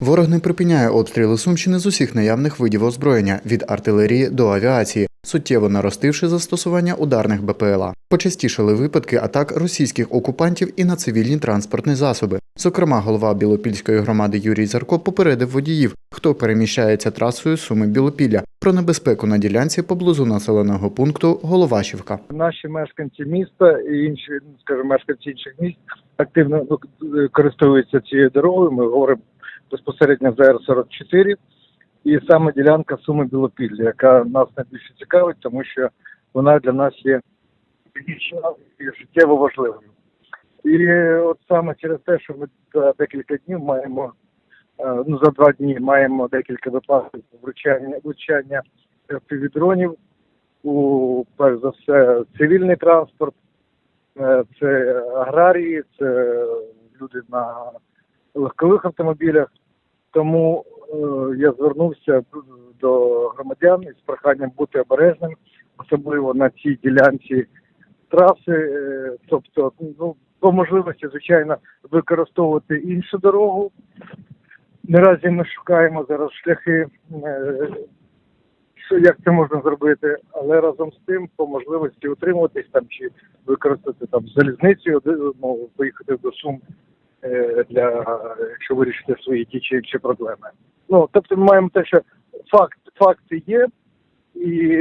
Ворог не припиняє обстріли Сумщини з усіх наявних видів озброєння від артилерії до авіації, суттєво наростивши застосування ударних БПЛА. Почастішали випадки атак російських окупантів і на цивільні транспортні засоби. Зокрема, голова Білопільської громади Юрій Зарко попередив водіїв, хто переміщається трасою Суми Білопілля про небезпеку на ділянці поблизу населеного пункту Головашівка. Наші мешканці міста і інші, скажімо, мешканці інших міст активно ну, користуються цією дорогою. Ми говоримо безпосередньо за Р-44. І саме ділянка Суми Білопілля, яка нас найбільше цікавить, тому що вона для нас є і життєво важливою. І от саме через те, що ми за декілька днів маємо, е, ну за два дні маємо декілька випадків влучання, влучання півдронів у перш за все цивільний транспорт, е, це аграрії, це люди на легкових автомобілях. Тому е, я звернувся до громадян із проханням бути обережним, особливо на цій ділянці траси. Е, тобто, ну по можливості, звичайно, використовувати іншу дорогу. Наразі ми шукаємо зараз шляхи е, що як це можна зробити, але разом з тим по можливості утримуватись там чи використати там залізницю, ну, поїхати до Сум для якщо вирішити свої ті чи інші проблеми. Ну тобто ми маємо те, що факт факти є, і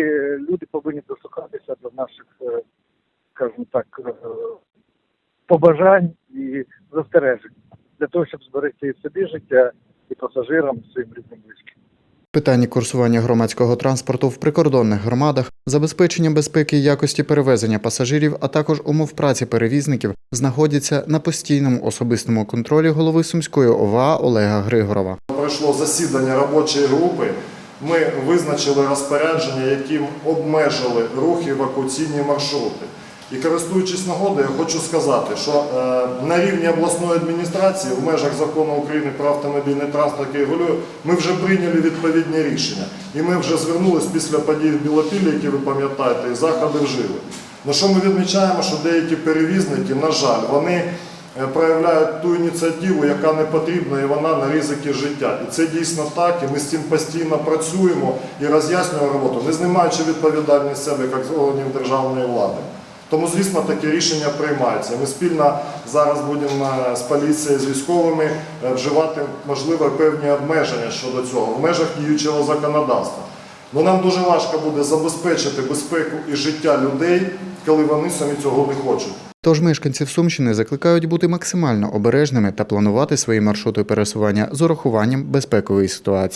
люди повинні дослухатися до наших, е, скажімо так, е, побажань і застережень для того, щоб зберегти собі життя, і пасажирам, своїм рідним Питання курсування громадського транспорту в прикордонних громадах, забезпечення безпеки і якості перевезення пасажирів, а також умов праці перевізників знаходяться на постійному особистому контролі голови Сумської ОВА Олега Григорова. Пройшло засідання робочої групи. Ми визначили розпорядження, яким обмежили рух евакуаційні маршрути. І користуючись нагодою, я хочу сказати, що е, на рівні обласної адміністрації в межах закону України про автомобільний транспорт, який регулює, ми вже прийняли відповідні рішення. І ми вже звернулись після подій в Білопіллі, які ви пам'ятаєте, і заходи вжили. На що ми відмічаємо, що деякі перевізники, на жаль, вони е, проявляють ту ініціативу, яка не потрібна, і вона на ризики життя. І це дійсно так, і ми з цим постійно працюємо і роз'яснюємо роботу, не знімаючи відповідальність себе як з органів державної влади. Тому, звісно, таке рішення приймається. Ми спільно зараз будемо е, з поліцією, з військовими е, вживати, можливо, певні обмеження щодо цього в межах діючого законодавства. Ну нам дуже важко буде забезпечити безпеку і життя людей, коли вони самі цього не хочуть. Тож мешканців Сумщини закликають бути максимально обережними та планувати свої маршрути пересування з урахуванням безпекової ситуації.